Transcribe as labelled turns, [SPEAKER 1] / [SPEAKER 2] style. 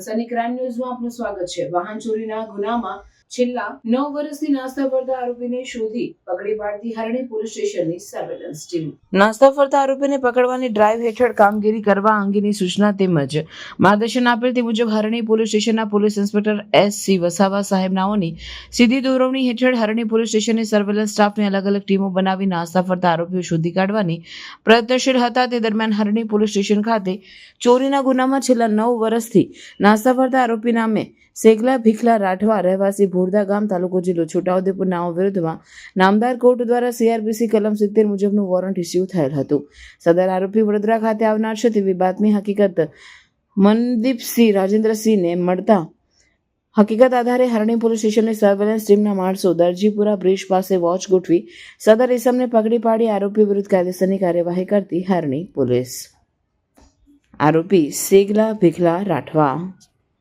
[SPEAKER 1] Sunny crime ન્યૂઝમાં આપનું સ્વાગત છે. વાહન ચોરીના ગુનામાં છેલ્લા નવ વર્ષથી નાસ્તા ફરતા આરોપીને શોધી પકડી પાડતી હરણી પોલીસ સ્ટેશનની સર્વેલન્સ ટીમ નાસ્તા ફરતા આરોપીને પકડવાની ડ્રાઈવ હેઠળ કામગીરી કરવા અંગેની સૂચના તેમજ માર્ગદર્શન આપેલ તે મુજબ હરણી પોલીસ સ્ટેશનના police inspector S C Vasava સાહેબ નાઓની સીધી દોરવણી હેઠળ હરણી પોલીસ સ્ટેશનની સર્વેલન્સ સ્ટાફની અલગ અલગ ટીમો બનાવી નાસ્તા ફરતા આરોપીઓ શોધી કાઢવાની પ્રયત્નશીલ હતા. તે દરમિયાન હરણી પોલીસ સ્ટેશન ખાતે ચોરીના ગુનામાં છેલ્લા નવ વર્ષથી નાસ્તા ફરતા આરોપી નામે સેગલા ભીખલા રાઠવા રહેવાસી ભોરદા ગામ તાલુકો જિલ્લો છોટાઉદેપુર નાઓ વિરુદ્ધમાં નામદાર કોર્ટ દ્વારા સીઆરપીસી કલમ સિત્તેર મુજબનું વોરંટ ઇસ્યુ થયેલ હતું. સદર આરોપી વડોદરા ખાતે આવનાર છે તેવી બાતમી હકીકત મનદીપસિંહ રાજેન્દ્રસિંહને મળતા હકીકત આધારે હરણી પોલીસ સ્ટેશનની સર્વેલન્સ ટીમના માણસો દરજીપુરા બ્રિજ પાસે વોચ ગોઠવી સદર ઇસમને પકડી પાડી આરોપી વિરુદ્ધ કાયદેસરની કાર્યવાહી કરતી હરણી પોલીસ. આરોપી સેગલા ભીખલા રાઠવા